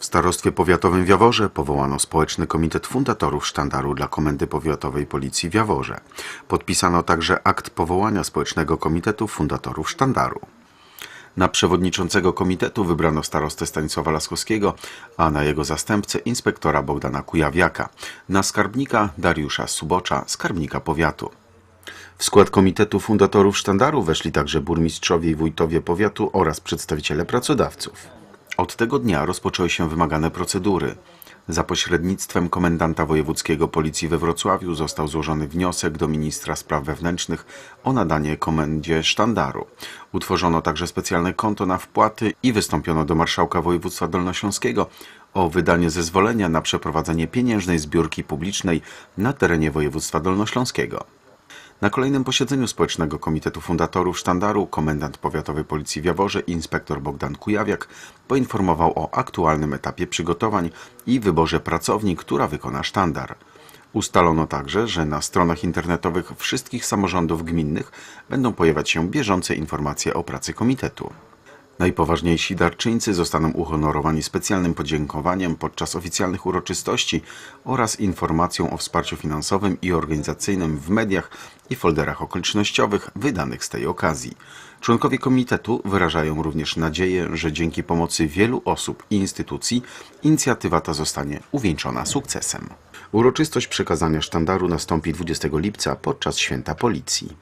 W Starostwie Powiatowym w Jaworze powołano Społeczny Komitet Fundatorów Sztandaru dla Komendy Powiatowej Policji w Jaworze. Podpisano także akt powołania Społecznego Komitetu Fundatorów Sztandaru. Na przewodniczącego komitetu wybrano starostę Stanisława Laskowskiego, a na jego zastępcę inspektora Bogdana Kujawiaka, na skarbnika Dariusza Subocza, skarbnika powiatu. W skład Komitetu Fundatorów Sztandaru weszli także burmistrzowie i wójtowie powiatu oraz przedstawiciele pracodawców. Od tego dnia rozpoczęły się wymagane procedury. Za pośrednictwem komendanta wojewódzkiego policji we Wrocławiu został złożony wniosek do ministra spraw wewnętrznych o nadanie komendzie sztandaru. Utworzono także specjalne konto na wpłaty i wystąpiono do marszałka województwa dolnośląskiego o wydanie zezwolenia na przeprowadzenie pieniężnej zbiórki publicznej na terenie województwa dolnośląskiego. Na kolejnym posiedzeniu Społecznego Komitetu Fundatorów Sztandaru komendant powiatowej policji w Jaworze inspektor Bogdan Kujawiak poinformował o aktualnym etapie przygotowań i wyborze pracowni, która wykona sztandar. Ustalono także, że na stronach internetowych wszystkich samorządów gminnych będą pojawiać się bieżące informacje o pracy komitetu. Najpoważniejsi darczyńcy zostaną uhonorowani specjalnym podziękowaniem podczas oficjalnych uroczystości oraz informacją o wsparciu finansowym i organizacyjnym w mediach i folderach okolicznościowych wydanych z tej okazji. Członkowie komitetu wyrażają również nadzieję, że dzięki pomocy wielu osób i instytucji inicjatywa ta zostanie uwieńczona sukcesem. Uroczystość przekazania sztandaru nastąpi 20 lipca podczas święta policji.